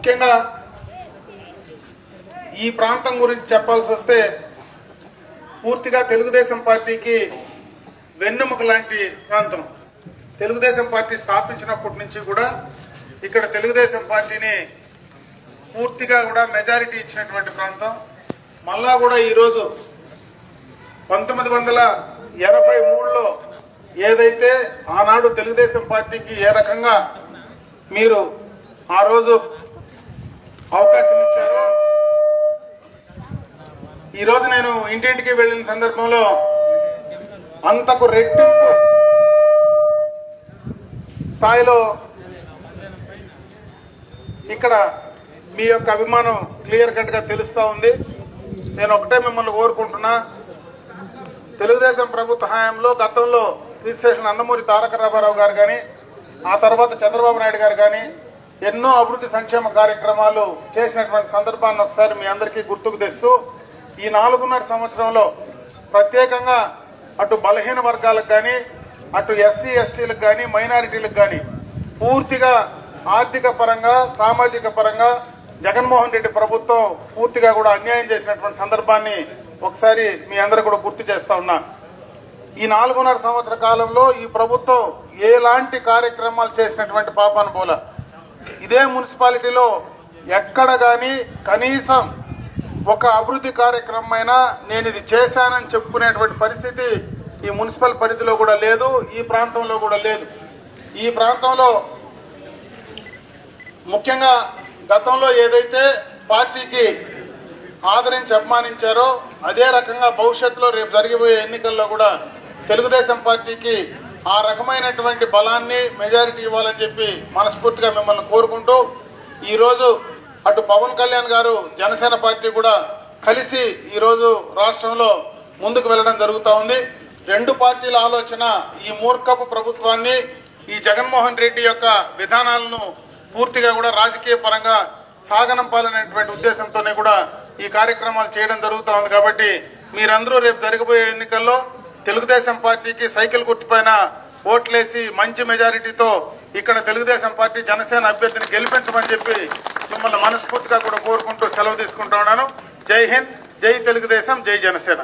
ముఖ్యంగా ఈ ప్రాంతం గురించి చెప్పాల్సి వస్తే పూర్తిగా తెలుగుదేశం పార్టీకి వెన్నెముక లాంటి ప్రాంతం. తెలుగుదేశం పార్టీ స్థాపించినప్పటి నుంచి కూడా ఇక్కడ తెలుగుదేశం పార్టీని పూర్తిగా కూడా మెజారిటీ ఇచ్చినటువంటి ప్రాంతం. మళ్ళా కూడా ఈరోజు పంతొమ్మిది వందల ఎనభై మూడులో ఏదైతే ఆనాడు తెలుగుదేశం పార్టీకి ఏ రకంగా మీరు ఆ రోజు అవకాశం ఇచ్చారు. ఈరోజు నేను ఇంటింటికి వెళ్ళిన సందర్భంలో అంతకు రెట్టింపు స్థాయిలో ఇక్కడ మీ యొక్క అభిమానం క్లియర్ కట్గా ఉంది. నేను ఒకటే మిమ్మల్ని కోరుకుంటున్నా. తెలుగుదేశం ప్రభుత్వ హయాంలో గతంలో రిజిస్ట్రేషన్ నందమూరి తారక రామారావు గారు కానీ ఆ తర్వాత చంద్రబాబు నాయుడు గారు కానీ ఎన్నో అభివృద్ధి సంక్షేమ కార్యక్రమాలు చేసినటువంటి సందర్భాన్ని ఒకసారి మీ అందరికీ గుర్తుకు తెస్తూ ఈ నాలుగున్నర సంవత్సరంలో ప్రత్యేకంగా అటు బలహీన వర్గాలకు కానీ అటు ఎస్సీ ఎస్టీలకు కానీ మైనారిటీలకు కానీ పూర్తిగా ఆర్థిక పరంగా సామాజిక పరంగా జగన్మోహన్ రెడ్డి ప్రభుత్వం పూర్తిగా కూడా అన్యాయం చేసినటువంటి సందర్భాన్ని ఒకసారి మీ అందరూ కూడా గుర్తు చేస్తా ఉన్నా. ఈ నాలుగున్నర సంవత్సర కాలంలో ఈ ప్రభుత్వం ఎలాంటి కార్యక్రమాలు చేసినటువంటి పాపాను ఇదే మున్సిపాలిటీలో ఎక్కడ కానీ కనీసం ఒక అభివృద్ధి కార్యక్రమమైనా నేను ఇది చేశానని చెప్పుకునేటువంటి పరిస్థితి ఈ మున్సిపల్ పరిధిలో కూడా లేదు ఈ ప్రాంతంలో కూడా లేదు. ఈ ప్రాంతంలో ముఖ్యంగా గతంలో ఏదైతే పార్టీకి ఆదరించి అభిమానించారో అదే రకంగా భవిష్యత్తులో రేపు జరిగిపోయే ఎన్నికల్లో కూడా తెలుగుదేశం పార్టీకి ఆ రకమైనటువంటి బలాన్ని మెజారిటీ ఇవ్వాలని చెప్పి మనస్ఫూర్తిగా మిమ్మల్ని కోరుకుంటూ ఈరోజు అటు పవన్ కళ్యాణ్ గారు జనసేన పార్టీ కూడా కలిసి ఈరోజు రాష్ట్రంలో ముందుకు వెళ్ళడం జరుగుతూ ఉంది. రెండు పార్టీల ఆలోచన ఈ మూర్ఖపు ప్రభుత్వాన్ని ఈ జగన్మోహన్ రెడ్డి యొక్క విధానాలను పూర్తిగా కూడా రాజకీయ పరంగా సాగనంపాలనేటువంటి ఉద్దేశంతోనే కూడా ఈ కార్యక్రమాలు చేయడం జరుగుతూ ఉంది కాబట్టి మీరందరూ రేపు జరగబోయే ఎన్నికల్లో తెలుగుదేశం పార్టీకి సైకిల్ గుర్తుపైన ఓట్లేసి మంచి మెజారిటీతో ఇక్కడ తెలుగుదేశం పార్టీ జనసేన అభ్యర్థిని గెలిపించమని చెప్పి మిమ్మల్ని మనస్ఫూర్తిగా కూడా కోరుకుంటూ సెలవు తీసుకుంటా ఉన్నాను. జై హింద్ జై తెలుగుదేశం జై జనసేన.